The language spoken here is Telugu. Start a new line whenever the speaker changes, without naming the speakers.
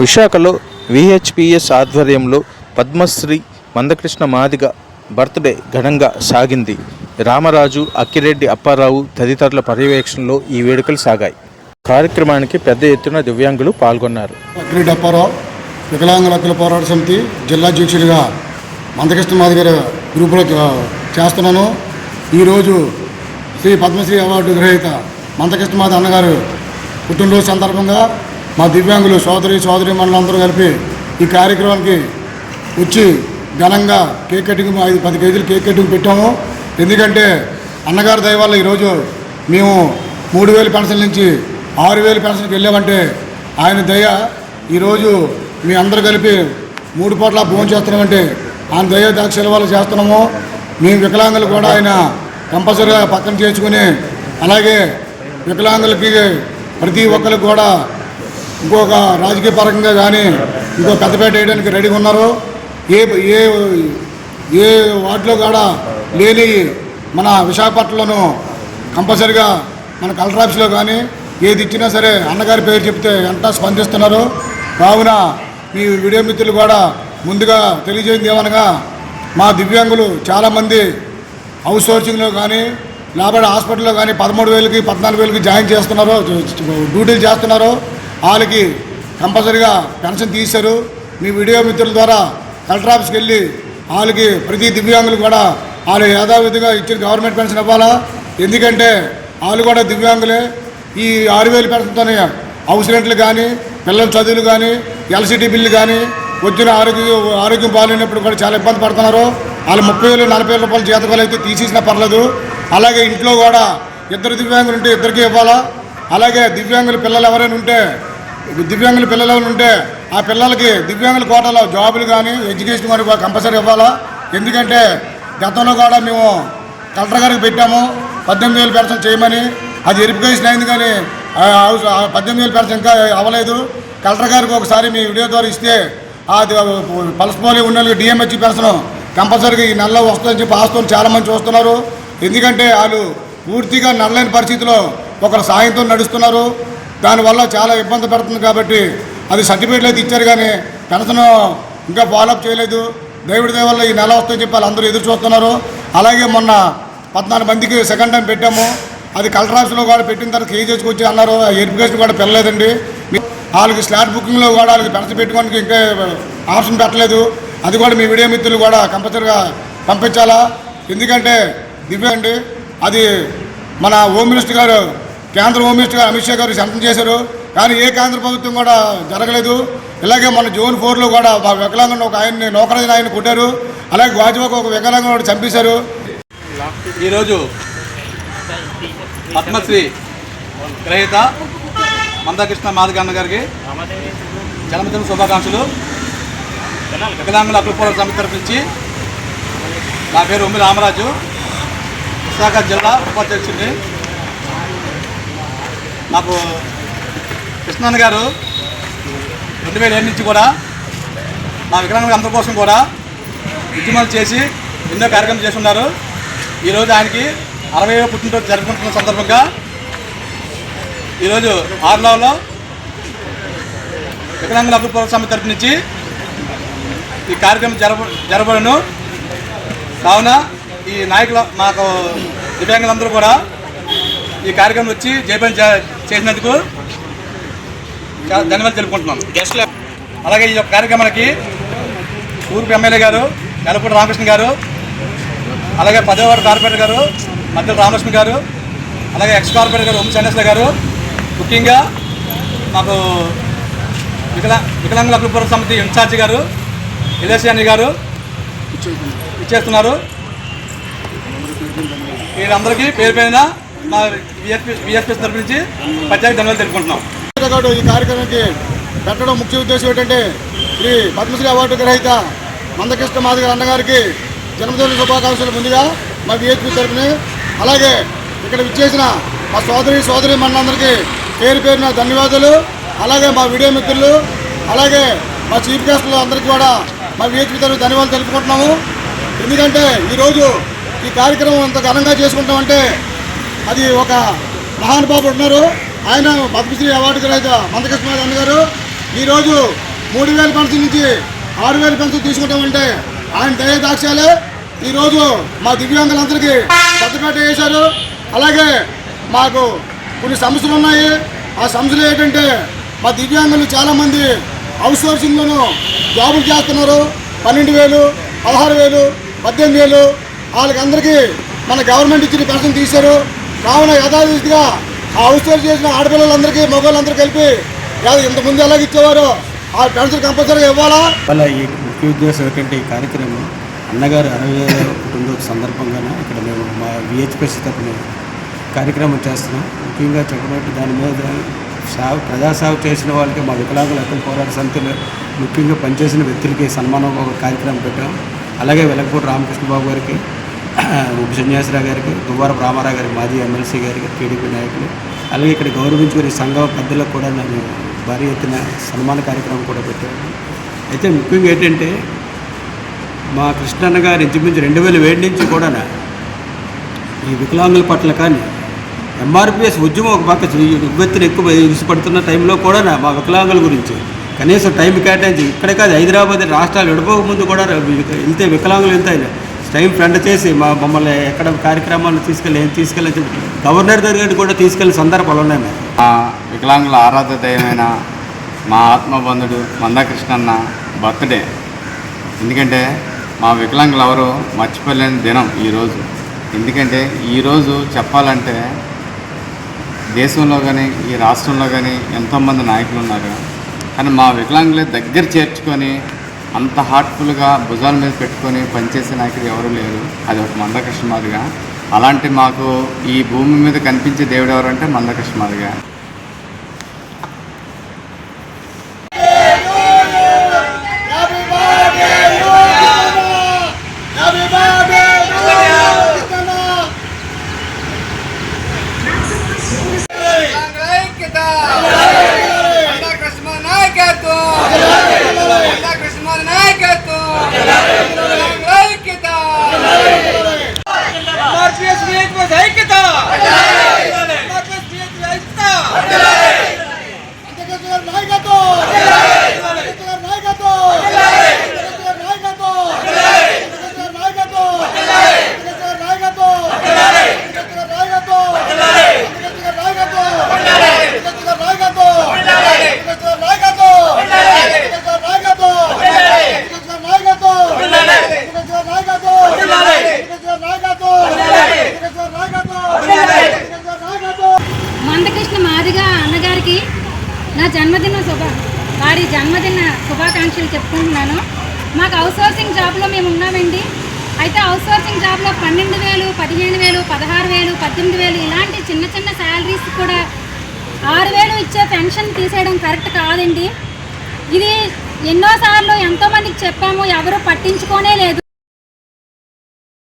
విశాఖలో విహెచ్పిఎస్ ఆధ్వర్యంలో పద్మశ్రీ మందకృష్ణ మాదిగ బర్త్డే ఘనంగా సాగింది. రామరాజు అక్కిరెడ్డి అప్పారావు తదితరుల పర్యవేక్షణలో ఈ వేడుకలు సాగాయి. కార్యక్రమానికి పెద్ద ఎత్తున దివ్యాంగులు పాల్గొన్నారు.
అక్కిరెడ్డి అప్పారావు వికలాంగుల హక్కుల పోరాట సమితి జిల్లా అధ్యక్షుడిగా మందకృష్ణ మాది గ్రూపులో చేస్తున్నాను. ఈరోజు శ్రీ పద్మశ్రీ అవార్డు గ్రహీత మందకృష్ణ మాది అన్నగారు పుట్టినరోజు సందర్భంగా మా దివ్యాంగులు సోదరి సోదరి మండలందరూ కలిపి ఈ కార్యక్రమానికి వచ్చి ఘనంగా కేక్ కటింగ్ ఐదు పది కేజీలు కేక్ కటింగ్ పెట్టాము. ఎందుకంటే అన్నగారి దయ వల్ల ఈరోజు మేము మూడు వేలు పెన్షన్ నుంచి ఆరు వేలు పెన్షన్కి వెళ్ళామంటే ఆయన దయ ఈరోజు మీ అందరూ కలిపి మూడు పూట్ల భోజనం చేస్తున్నామంటే ఆయన దయ దాక్షల వల్ల చేస్తున్నాము. మేము వికలాంగులు కూడా ఆయన కంపల్సరీగా పక్కన చేసుకుని అలాగే వికలాంగులకి ప్రతి ఒక్కరికి కూడా ఇంకొక రాజకీయ పరంగా కానీ ఇంకో పెద్దపేట వేయడానికి రెడీగా ఉన్నారు ఏ ఏ ఏ వార్డులో కూడా లేని మన విశాఖపట్నంలోనూ కంపల్సరిగా మన కలెక్టర్ ఆఫీస్లో కానీ ఏది ఇచ్చినా సరే అన్నగారి పేరు చెప్తే ఎంత స్పందిస్తున్నారు. కావున మీ వీడియో మిత్రులు కూడా ముందుగా తెలియజేయండి ఏమనగా మా దివ్యాంగులు చాలామంది హౌస్ సోర్సింగ్లో కానీ లేబర్ హాస్పిటల్లో కానీ పదమూడు వేలకి పద్నాలుగు వేలకి జాయిన్ చేస్తున్నారు డ్యూటీలు చేస్తున్నారు వాళ్ళకి కంపల్సరీగా పెన్షన్ తీశారు. మీ వీడియో మిత్రుల ద్వారా కలెక్టర్ ఆఫీస్కి వెళ్ళి వాళ్ళకి ప్రతి దివ్యాంగులు కూడా వాళ్ళు యథావిధిగా ఇచ్చిన గవర్నమెంట్ పెన్షన్ ఇవ్వాలా? ఎందుకంటే వాళ్ళు కూడా దివ్యాంగులే. ఈ ఆరు వేలు పెన్షన్తోనే హౌస్ రెంట్లు కానీ పిల్లల చదువులు కానీ ఎల్సిటీ బిల్లు కానీ వచ్చిన ఆరోగ్య ఆరోగ్యం బాగాలేనప్పుడు కూడా చాలా ఇబ్బంది పడుతున్నారు. వాళ్ళు ముప్పై వేలు నలభై వేల రూపాయలు జీతకాలు అయితే తీసేసినా పర్లేదు. అలాగే ఇంట్లో కూడా ఇద్దరు దివ్యాంగులు ఉంటే ఇద్దరికి ఇవ్వాలా? అలాగే దివ్యాంగుల పిల్లలు ఎవరైనా ఉంటే దివ్యాంగుల పిల్లలు ఉంటే ఆ పిల్లలకి దివ్యాంగుల కోటలో జాబులు కానీ ఎడ్యుకేషన్ కానీ కంపల్సరీ ఇవ్వాలా? ఎందుకంటే గతంలో కూడా మేము కలెక్టర్ గారికి పెట్టాము పద్దెనిమిది వేలు పెన్షన్ చేయమని. అది వెరిఫికేషన్ అయింది కానీ పద్దెనిమిది వేలు పెన్షన్ ఇంకా అవ్వలేదు. కలెక్టర్ గారికి ఒకసారి మీ వీడియో ద్వారా ఇస్తే అది పల్స్ పోలియో ఉన్న డిఎంహెచ్ పెన్షన్ కంపల్సరీగా ఈ నెలలో వస్తుందని చెప్పి ఆస్తులు చాలామంది చూస్తున్నారు. ఎందుకంటే వాళ్ళు పూర్తిగా నడలేని పరిస్థితిలో ఒకరు సాయంతో నడుస్తున్నారు. దానివల్ల చాలా ఇబ్బంది పడుతుంది కాబట్టి అది సర్టిఫికేట్లు అయితే ఇచ్చారు కానీ పెన్షన్ ఇంకా ఫాలోఅప్ చేయలేదు. దేవుడి దయ వల్ల ఈ నెల వస్తుందని చెప్పి అందరూ ఎదురు చూస్తున్నారు. అలాగే మొన్న పద్నాలుగు మందికి సెకండ్ టైం పెట్టాము. అది కలెక్టర్ ఆఫీస్లో కూడా పెట్టిన తర్వాత కేజీ వచ్చి అన్నారు ఆ వెరిఫికేషన్ కూడా పెళ్ళలేదండి వాళ్ళకి స్లాట్ బుకింగ్లో కూడా వాళ్ళకి పెన్షన్ పెట్టుకోవడానికి ఇంకా ఆప్షన్ పెట్టలేదు. అది కూడా మీ వీడియో మిత్రులు కూడా కంపల్సరీగా పంపించాలా? ఎందుకంటే దివ్య అండి అది మన హోమ్ మినిస్టర్ గారు కేంద్ర హోమ్ మినిస్టర్ అమిత్ షా గారు సంతం చేశారు. కానీ ఏ కేంద్ర ప్రభుత్వం కూడా జరగలేదు. ఇలాగే మన జోన్ ఫోర్లో కూడా మా వికలాంగుని ఒక ఆయన్ని నౌకరాజు ఆయన కొట్టారు. అలాగే గాజువాకు ఒక వికలాంగుని ఒకటి చంపేశారు.
ఈరోజు పద్మశ్రీ గ్రహీత మందకృష్ణ మాధగన్న గారికి జన్మదిన శుభాకాంక్షలు. వికలాంగుల హక్కుల సమితి తరఫు నుంచి నా పేరు ఉమ్మి రామరాజు. విశాఖ జిల్లా ఉపాధ్యక్షుడిని నాకు కృష్ణన్న గారు రెండు వేల ఏడు నుంచి కూడా మా వికలాంగుల అందరి కోసం కూడా ఉద్యమాలు చేసి ఎన్నో కార్యక్రమాలు చేస్తున్నారు. ఈరోజు ఆయనకి అరవై పుట్టినరోజు జరుపుకుంటున్న సందర్భంగా ఈరోజు ఆరులో వికలాంగుల హక్కు పోరాట సమితి తరపు నుంచి ఈ కార్యక్రమం జరప జరపడను కావున ఈ నాయకుల మాకు దివ్యాంగులందరూ కూడా ఈ కార్యక్రమం వచ్చి జయపని చేసినందుకు ధన్యవాదాలు తెలుపుకుంటున్నాను. అలాగే ఈ యొక్క కార్యక్రమానికి తూర్పు ఎమ్మెల్యే గారు ఎలపూడి రామకృష్ణ గారు అలాగే పదవ వార్డు కార్పొరేటర్ గారు మధ్య రామలక్ష్మి గారు అలాగే ఎక్స్ కార్పొరేటర్ గారు ఉమ్మ చంద్రశేఖర్ గారు. ముఖ్యంగా మాకు వికలా వికలాంగుల అభివృద్ధి సమితి ఇన్ఛార్జి గారు ఇలేశాని గారు ఇచ్చేస్తున్నారు. వీరందరికీ పేరు పైన మా విఎస్పీ విఎస్పీ తరపు నుంచి ప్రత్యేక ధన్యవాదాలు తెలుపుకుంటున్నాం.
ఈ కార్యక్రమానికి పెట్టడం ముఖ్య ఉద్దేశం ఏంటంటే శ్రీ పద్మశ్రీ అవార్డు గ్రహీత మందకృష్ణ మాదిగ అన్నగారికి జన్మదిన శుభాకాంక్షలు ముందుగా మా విహెచ్పి తరఫున అలాగే ఇక్కడ విచ్చేసిన మా సోదరి సోదరి మనందరికీ పేరు పేరున ధన్యవాదాలు అలాగే మా వీడియో మిత్రులు అలాగే మా చీఫ్ గెస్టులు అందరికీ కూడా మా విహెచ్పి తరఫున ధన్యవాదాలు తెలుపుకుంటున్నాము. ఎందుకంటే ఈరోజు ఈ కార్యక్రమం అంత ఘనంగా చేసుకుంటామంటే అది ఒక మహానుభావుడు ఉన్నారు. ఆయన పద్మశ్రీ అవార్డు గ్రహీత మందకృష్ణ అన్న గారు. ఈరోజు మూడు వేల పెన్షన్ నుంచి ఆరు వేల పెన్షన్ తీసుకుంటామంటే ఆయన దయ దాక్ష్యాలే ఈరోజు మా దివ్యాంగులందరికీ పెద్దపేట వేశారు. అలాగే మాకు కొన్ని సమస్యలు ఉన్నాయి. ఆ సమస్యలు ఏంటంటే మా దివ్యాంగులు చాలామంది అవుట్ సోర్సింగ్లోను జాబులు చేస్తున్నారు. పన్నెండు వేలు పదహారు వేలు పద్దెనిమిది వేలు. వాళ్ళకందరికీ మన గవర్నమెంట్ ఇచ్చిన పెన్షన్ తీశారు. కావున యథావిధిగా ఆ అవుట్ చేసిన ఆడపిల్లలందరికీ మగవాళ్ళందరూ కలిపి ఇంతకుముందు ఎలాగ ఇచ్చేవారో ఆ పెన్షన్ కంపల్సరీగా ఇవ్వాలా?
వల్ల ఈ ముఖ్య ఉద్దేశం ఏంటంటే ఈ కార్యక్రమం అన్నగారు అరవై వేల పుట్టినరోజు ఇక్కడ మేము మా విహెచ్పిసి తరపున కార్యక్రమం చేస్తున్నాం. ముఖ్యంగా చెప్పినట్టు దాని మీద సేవ ప్రజాసేవ చేసిన వాళ్ళకి మా వికలాంగుల హక్కుల పోరాట సమితిలో ముఖ్యంగా పనిచేసిన వ్యక్తులకి సన్మానం ఒక కార్యక్రమం పెట్టాం. అలాగే వెలగపూడి రామకృష్ణ బాబు గారికి ఉప్పు సన్యాసరావు గారికి దువ్వారపు రామారావు గారికి మాజీ ఎమ్మెల్సీ గారికి టీడీపీ నాయకులు అలాగే ఇక్కడ గౌరవించుకునే సంఘం పెద్దలకు కూడా నేను భారీ ఎత్తున సన్మాన కార్యక్రమం కూడా పెట్టాను అయితే ముఖ్యంగా ఏంటంటే మా కృష్ణన్న గారు ఇంచుమించు రెండు వేల ఏడు నుంచి కూడా ఈ వికలాంగుల పట్ల కానీ ఎంఆర్పిఎస్ ఉద్యమం ఒక పక్క ఉవ్వెత్తున ఎక్కువ ఇసుపడుతున్న టైంలో కూడా మా వికలాంగుల గురించి కనీసం టైం కేటాయించి ఇక్కడే కాదు హైదరాబాద్ రాష్ట్రాలు విడిపోక ముందు కూడా వెళ్తే వికలాంగులు వెళ్తాయి టైం ఫ్రెండ్ చేసి మా మమ్మల్ని ఎక్కడ కార్యక్రమాలు తీసుకెళ్ళి ఏం తీసుకెళ్ళి గవర్నర్ దగ్గరికి కూడా తీసుకెళ్ళే సందర్భాలు ఉన్నాయి మరి.
మా వికలాంగుల ఆరాధ దైవమైన మా ఆత్మబంధుడు మందకృష్ణన్న బర్త్డే. ఎందుకంటే మా వికలాంగులు ఎవరు మర్చిపోలేని దినం ఈరోజు. ఎందుకంటే ఈరోజు చెప్పాలంటే దేశంలో కానీ ఈ రాష్ట్రంలో కానీ ఎంతోమంది నాయకులు ఉన్నారు. కానీ మా వికలాంగులే దగ్గర చేర్చుకొని అంత హార్ట్ఫుల్గా భుజాల మీద పెట్టుకొని పనిచేసే నాయకులు ఎవరు లేరు. అది ఒక మందకృష్ణ మాదిగా అలాంటి మాకు ఈ భూమి మీద కనిపించే దేవుడు ఎవరంటే మందకృష్ణ మాదిగా
మేము ఉన్నామండి అయితే అవుట్సోర్సింగ్ జాబ్లో పన్నెండు వేలు పదిహేను వేలు పదహారు వేలు పద్దెనిమిది వేలు ఇలాంటి చిన్న చిన్న శాలరీస్ కూడా ఆరు వేలు ఇచ్చే పెన్షన్ తీసేయడం కరెక్ట్ కాదండి. ఇది ఎన్నోసార్లు ఎంతోమందికి చెప్పాము ఎవరు పట్టించుకోనే లేదు.